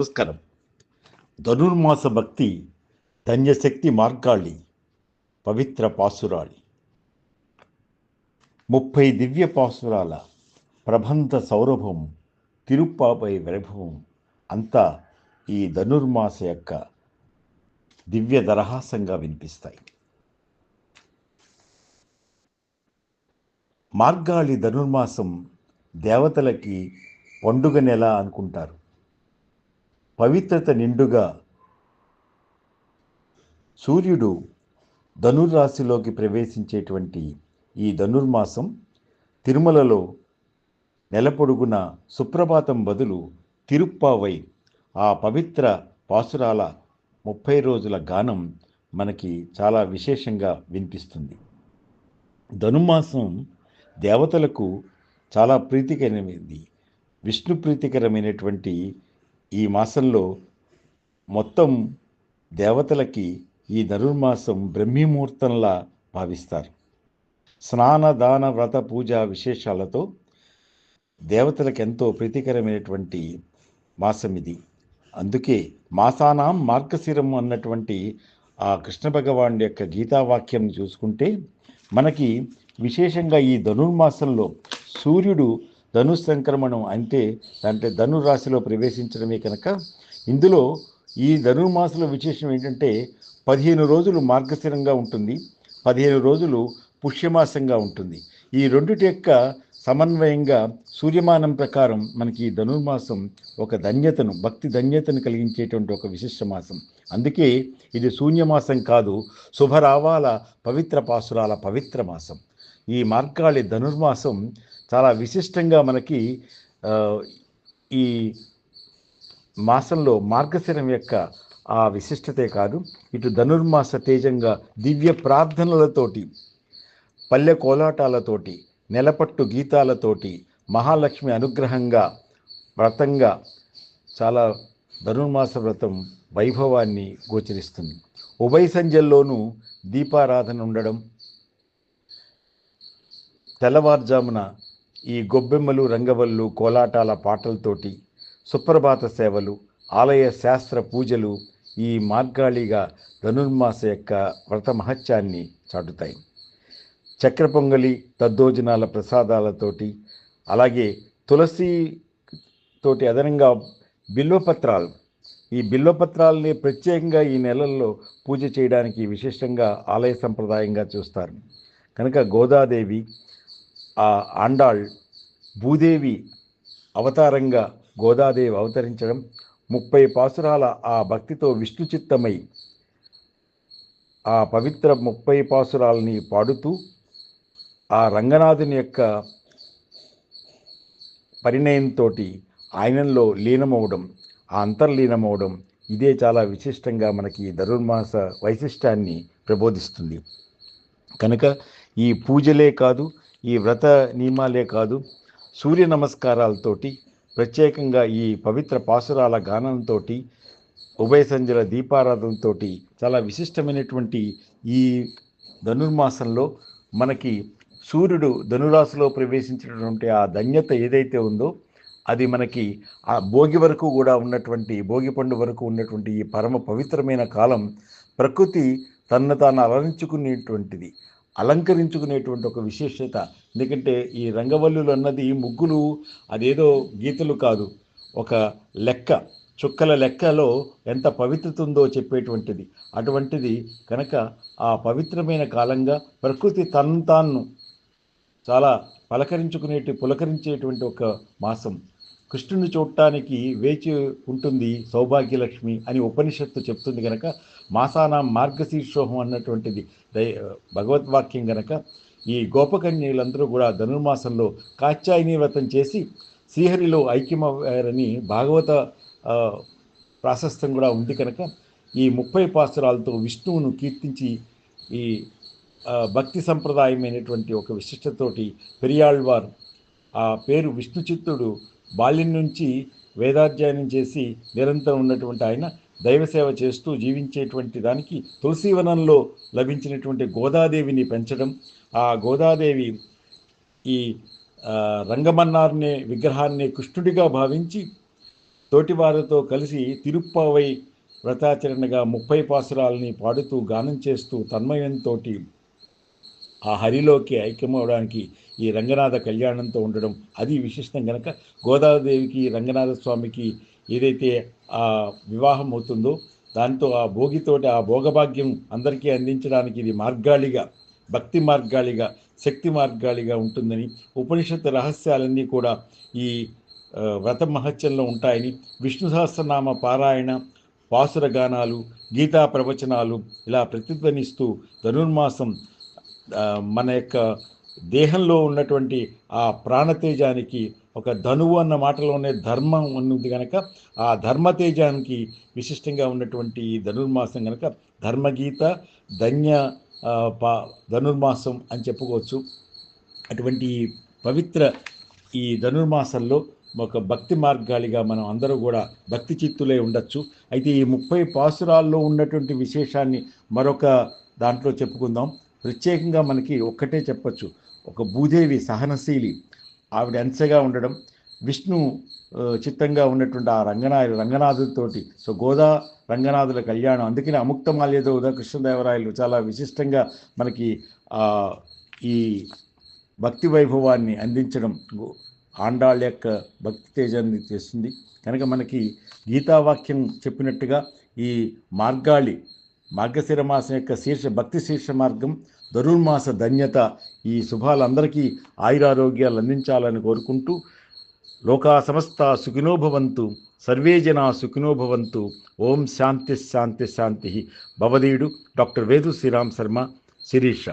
నమస్కారం. ధనుర్మాస భక్తి ధన్యశక్తి మార్గాళి పవిత్ర పాసురాళి. ముప్పై దివ్య పాసురాల ప్రబంధ సౌరభం తిరుప్పాపై వైభవం అంతా ఈ ధనుర్మాస యొక్క దివ్య దరహాసంగా వినిపిస్తాయి. మార్గాళి ధనుర్మాసం దేవతలకి పండుగ నెల అనుకుంటారు. పవిత్రత నిండుగా సూర్యుడు ధనుర్రాశిలోకి ప్రవేశించేటువంటి ఈ ధనుర్మాసం తిరుమలలో నెలపొడుగున సుప్రభాతం బదులు తిరుప్పావై ఆ పవిత్ర పాసురాల ముప్పై రోజుల గానం మనకి చాలా విశేషంగా వినిపిస్తుంది. ధనుర్మాసం దేవతలకు చాలా ప్రీతికరమైనది విష్ణు ప్రీతికరమైనటువంటి ఈ మాసంలో మొత్తం దేవతలకి ఈ ధనుర్మాసం బ్రహ్మీముహూర్తంలా భావిస్తారు. స్నాన దాన వ్రత పూజ విశేషాలతో దేవతలకు ఎంతో ప్రీతికరమైనటువంటి మాసం ఇది. అందుకే మాసానాం మార్గశిరం అన్నటువంటి ఆ కృష్ణ భగవాన్ యొక్క గీతావాక్యం చూసుకుంటే మనకి విశేషంగా ఈ ధనుర్మాసంలో సూర్యుడు ధను సంక్రమణం అంటే అంటే ధనురాశిలో ప్రవేశించడమే కనుక ఇందులో ఈ ధనుర్మాసంలో విశేషం ఏంటంటే పదిహేను రోజులు మార్గశిరంగా ఉంటుంది పదిహేను రోజులు పుష్యమాసంగా ఉంటుంది. ఈ రెండిటి యొక్క సమన్వయంగా సూర్యమానం ప్రకారం మనకి ఈ ధనుర్మాసం ఒక ధన్యతను భక్తి ధన్యతను కలిగించేటువంటి ఒక విశిష్ట మాసం. అందుకే ఇది శూన్యమాసం కాదు శుభరావాల పవిత్ర పాసురాల పవిత్ర మాసం. ఈ మార్గాళి ధనుర్మాసం చాలా విశిష్టంగా మనకి ఈ మాసంలో మార్గశిరం యొక్క ఆ విశిష్టతే కాదు. ఇటు ధనుర్మాస తేజంగా దివ్య ప్రార్థనలతోటి పల్లె కోలాటాలతోటి నెలపట్టు గీతాలతోటి మహాలక్ష్మి అనుగ్రహంగా వ్రతంగా చాలా ధనుర్మాస వ్రతం వైభవాన్ని గోచరిస్తుంది. ఉభయ సంధ్యల్లోనూ దీపారాధన ఉండడం తెల్లవారుజామున ఈ గొబ్బెమ్మలు రంగవల్లు కోలాటాల పాటలతోటి సుప్రభాత సేవలు ఆలయ శాస్త్ర పూజలు ఈ మార్గాళిగా ధనుర్మాస యొక్క వ్రత మహత్యాన్ని చాటుతాయి. చక్ర పొంగలి దద్దోజనాల ప్రసాదాలతోటి అలాగే తులసి తోటి అదనంగా బిల్వపత్రాలు. ఈ బిల్వపత్రాలని ప్రత్యేకంగా ఈ నెలల్లో పూజ చేయడానికి విశేషంగా ఆలయ సంప్రదాయంగా చూస్తారు. కనుక గోదాదేవి ఆ ఆండాళ్ భూదేవి అవతారంగా గోదాదేవి అవతరించడం ముప్పై పాసురాల ఆ భక్తితో విష్ణు చిత్తమై ఆ పవిత్ర ముప్పై పాసురాలని పాడుతూ ఆ రంగనాథుని యొక్క పరిణయంతో ఆయనంలో లీనమవడం ఆ అంతర్లీనమవడం ఇదే చాలా విశిష్టంగా మనకి ధనుర్మాస వైశిష్టాన్ని ప్రబోధిస్తుంది. కనుక ఈ పూజలే కాదు ఈ వ్రత నియమాలే కాదు సూర్య నమస్కారాలతోటి ప్రత్యేకంగా ఈ పవిత్ర పాసురాల గానంతో ఉభయ సంధ్యల దీపారాధనతో చాలా విశిష్టమైనటువంటి ఈ ధనుర్మాసంలో మనకి సూర్యుడు ధనురాశిలో ప్రవేశించినటువంటి ఆ ధన్యత ఏదైతే ఉందో అది మనకి ఆ భోగి వరకు కూడా ఉన్నటువంటి భోగి పండు వరకు ఉన్నటువంటి ఈ పరమ పవిత్రమైన కాలం ప్రకృతి తన తాను అలరించుకునేటువంటిది. అలంకరించుకునేటువంటి ఒక విశేషత. ఎందుకంటే ఈ రంగవల్లులు అన్నది ముగ్గులు అదేదో గీతలు కాదు. ఒక లెక్క చుక్కల లెక్కలో ఎంత పవిత్రత ఉందో చెప్పేటువంటిది. అటువంటిది కనుక ఆ పవిత్రమైన కాలంగా ప్రకృతి తను తాను చాలా పలకరించుకునేటి పులకరించేటువంటి ఒక మాసం. కృష్ణుని చూడటానికి వేచి ఉంటుంది సౌభాగ్యలక్ష్మి అని ఉపనిషత్తు చెప్తుంది కనుక మాసాన మార్గశీర్షోహం అన్నటువంటిది భగవద్వాక్యం గనక ఈ గోపకన్యలందరూ కూడా ధనుర్మాసంలో కాచ్యాయని వ్రతం చేసి శ్రీహరిలో ఐక్యమయ్యారని భాగవత ప్రాశస్తం కూడా ఉంది కనుక ఈ ముప్పై పాసురాలతో విష్ణువును కీర్తించి ఈ భక్తి సంప్రదాయమైనటువంటి ఒక విశిష్టతోటి పెరియాళ్వార్ ఆ పేరు విష్ణు చిత్తుడు బాల్యం నుంచి వేదాధ్యయనం చేసి నిరంతరం ఉన్నటువంటి ఆయన దైవసేవ చేస్తూ జీవించేటువంటి దానికి తులసీవనంలో లభించినటువంటి గోదాదేవిని పెంచడం ఆ గోదాదేవి ఈ ఆ, రంగమన్నార్నే విగ్రహాన్ని కృష్ణుడిగా భావించి తోటివారితో కలిసి తిరుప్పావై వ్రతాచరణగా ముప్పై పాసురాలని పాడుతూ గానం చేస్తూ తన్మయంతో ఆ హరిలోకి ఐక్యమవడానికి ఈ రంగనాథ కళ్యాణంతో ఉండడం అది విశిష్టం కనుక గోదాదేవికి రంగనాథ స్వామికి ఏదైతే ఆ వివాహం అవుతుందో దాంతో ఆ భోగితోటి ఆ భోగభాగ్యం అందరికీ అందించడానికి ఇది మార్గాళిగా భక్తి మార్గాళిగా శక్తి మార్గాళిగా ఉంటుందని ఉపనిషత్తు రహస్యాలన్నీ కూడా ఈ వ్రత మహత్యంలో ఉంటాయని విష్ణు సహస్రనామ పారాయణ పాసుర గానాలు గీతా ప్రవచనాలు ఇలా ప్రతిధ్వనిస్తూ ధనుర్మాసం మన యొక్క దేహంలో ఉన్నటువంటి ఆ ప్రాణతేజానికి ఒక ధనువు అన్న మాటలోనే ధర్మం ఉన్నది కనుక ఆ ధర్మతేజానికి విశిష్టంగా ఉన్నటువంటి ఈ ధనుర్మాసం కనుక ధర్మగీత ధన్య పా ధనుర్మాసం అని చెప్పుకోవచ్చు. అటువంటి ఈ పవిత్ర ఈ ధనుర్మాసంలో ఒక భక్తి మార్గాలిగా మనం అందరూ కూడా భక్తి చిత్తులే ఉండొచ్చు. అయితే ఈ ముప్పై పాసురాల్లో ఉన్నటువంటి విశేషాన్ని మరొక దాంట్లో చెప్పుకుందాం. ప్రత్యేకంగా మనకి ఒక్కటే చెప్పచ్చు. ఒక భూదేవి సహనశీలి. ఆవిడ అంశగా ఉండడం విష్ణు చిత్తంగా ఉన్నటువంటి ఆ రంగనా రంగనాథుడితోటి సో గోదా రంగనాథుల కళ్యాణం. అందుకని అముక్తమాల్యదో ఉదా కృష్ణదేవరాయలు చాలా విశిష్టంగా మనకి ఈ భక్తి వైభవాన్ని అందించడం ఆండాళ్ళ యొక్క భక్తి తేజాన్ని చేస్తుంది కనుక మనకి గీతావాక్యం చెప్పినట్టుగా ఈ మార్గాళి మార్గశిర మాసం యొక్క శీర్ష భక్తి శీర్ష మార్గం ధనుర్మాస ధన్యత ఈ శుభాలందరికీ ఆయురారోగ్యాలు అందించాలని కోరుకుంటూ లోకా సమస్త సుఖినోభవంతు సర్వే జనా ఓం శాంతి శాంతి శాంతి. భవదీయుడు డాక్టర్ వేదు శ్రీరామ్ శర్మ. శిరీష.